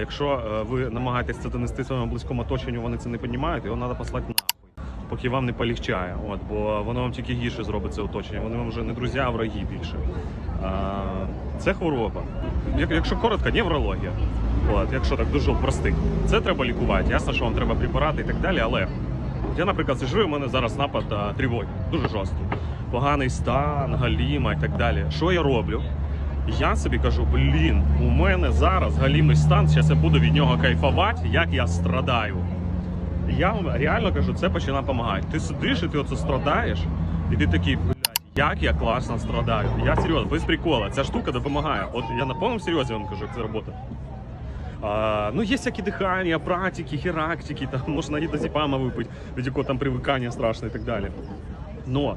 якщо е, ви намагаєтесь це донести своєму близькому оточенню, вони це не розуміють, його треба послати нахуй, поки вам не полегчає. От, бо воно вам тільки гірше зробить це оточення. Вони вам вже не друзі, а враги більше. Це хвороба. Якщо коротко, неврологія. От, якщо так дуже простий. Це треба лікувати. Ясно, що вам треба препарати і так далі, але я, наприклад, сижу, у мене зараз напад тривоги, дуже жорсткий. Поганий стан, галіма і так далі. Що я роблю? Я собі кажу, блін, у мене зараз галімий стан, зараз я буду від нього кайфувати, як я страдаю. Я вам реально кажу, це починає допомагати. Ти сидиш і ти оце страдаєш, і ти такий, блядь, як я класно страдаю. Я серйозно, без прикола. Ця штука допомагає. От я на повному серйозі вам кажу, як це робота. А, ну, є всякі дихання, практики, хірактики, там можна гідозіпама випити, від якого там привикання страшне і так далі. Но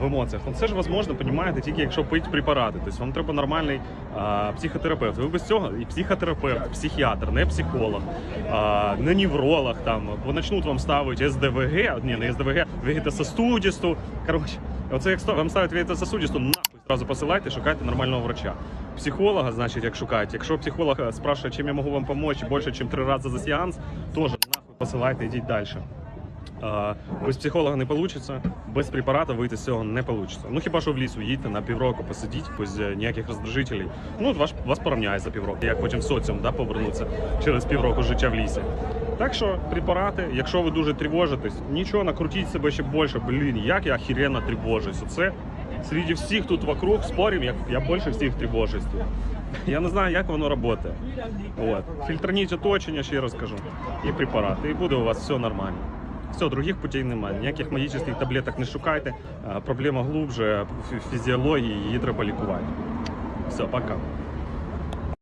В емоціях. Це ж можливо, розумієте, тільки якщо пить препарати. Тобто вам треба нормальний психотерапевт. Ви без цього і психотерапевт, психіатр, не психолог, не невролог там, почнуть вам ставити СДВГ, ні, не СДВГ, вегетососудисту. Коротше, оце як вам ставить вегетососудисту, нахуй зразу посилайте, шукайте нормального врача. Психолога, значить, як шукаєте. Якщо психолог е, спрашиває, чим я можу вам допомогти більше, ніж три рази за сеанс, теж нахуй посилайте, йдіть далі. Без психолога не вийде, без препарата вийти з цього не вийде. Ну хіба що в лісу їдьте на півроку, посидіть, без е, ніяких роздражителей. Ну, вас, вас порівняє за півроку, як потім в соціум да, повернутися через півроку життя в лісі. Так що препарати, якщо ви дуже тривожитесь, нічого, накрутіть себе ще більше. Блін, як я охеренно тривожусь. Оце серед всіх тут вокруг спорим, як я більше всіх тривожусь. Я не знаю, як воно працює. От. Фільтрніть оточення, ще раз кажу, і препарати, і буде у вас все нормально. Все, других путей немає. Ніяких магічних таблеток не шукайте. Проблема глубже фізіології, її треба лікувати. Все, пока.